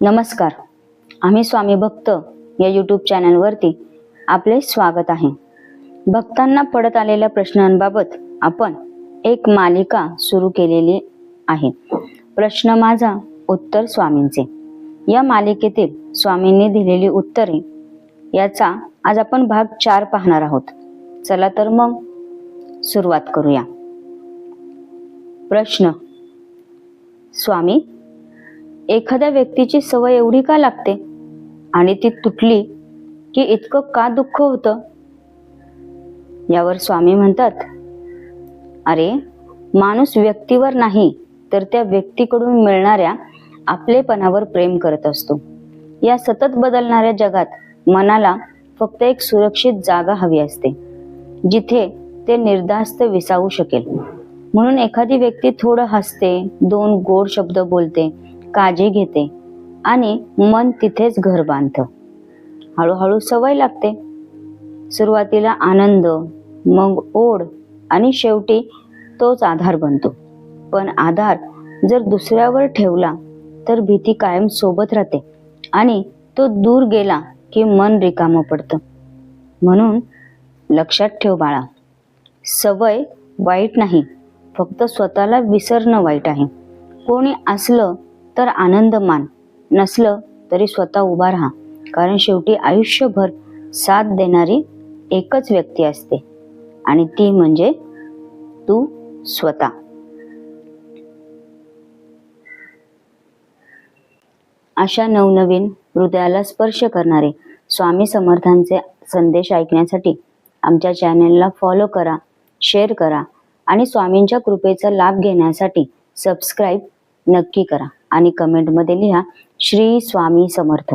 नमस्कार. आम्ही स्वामी भक्त या यूट्यूब चॅनलवरती आपले स्वागत आहे. भक्तांना पडत आलेल्या प्रश्नांबाबत आपण एक मालिका सुरू केलेली आहे. प्रश्न माझा उत्तर स्वामींचे. या मालिकेतील स्वामींनी दिलेली उत्तरे याचा आज आपण भाग चार पाहणार आहोत. चला तर मग सुरुवात करूया. प्रश्न. स्वामी एखाद्या व्यक्तीची सवय एवढी का लागते? आणि ती तुटली की इतकं का दुःख होतं? यावर स्वामी म्हणतात अरे माणूस व्यक्तीवर नाही तर त्या व्यक्तीकडून मिळणाऱ्या आपलेपणावर प्रेम करत असतो. या सतत बदलणाऱ्या जगात मनाला फक्त एक सुरक्षित जागा हवी असते जिथे ते निर्धास्त विसावू शकेल. म्हणून एखादी व्यक्ती थोडं हसते दोन गोड शब्द बोलते काळजी घेते आणि मन तिथेच घर बांधतं. हळूहळू सवय लागते. सुरुवातीला आनंद मग ओढ आणि शेवटी तोच आधार बनतो. पण आधार जर दुसऱ्यावर ठेवला तर भीती कायम सोबत राहते आणि तो दूर गेला की मन रिकामं पडतं. म्हणून लक्षात ठेव बाळा सवय वाईट नाही फक्त स्वतःला विसरणं वाईट आहे. कोणी असलं तर आनंद मान नसलं तरी स्वतः उभा राहा. कारण शेवटी आयुष्यभर साथ देणारी एकच व्यक्ती असते. आणि ती म्हणजे तू स्वतः. अशा नवनवीन हृदयाला स्पर्श करणारे स्वामी समर्थांचे संदेश ऐकण्यासाठी आमच्या चॅनेलला फॉलो करा शेअर करा आणि स्वामींच्या कृपेचा लाभ घेण्यासाठी सबस्क्राईब नक्की करा. आणि कमेंटमध्ये लिहा श्री स्वामी समर्थ.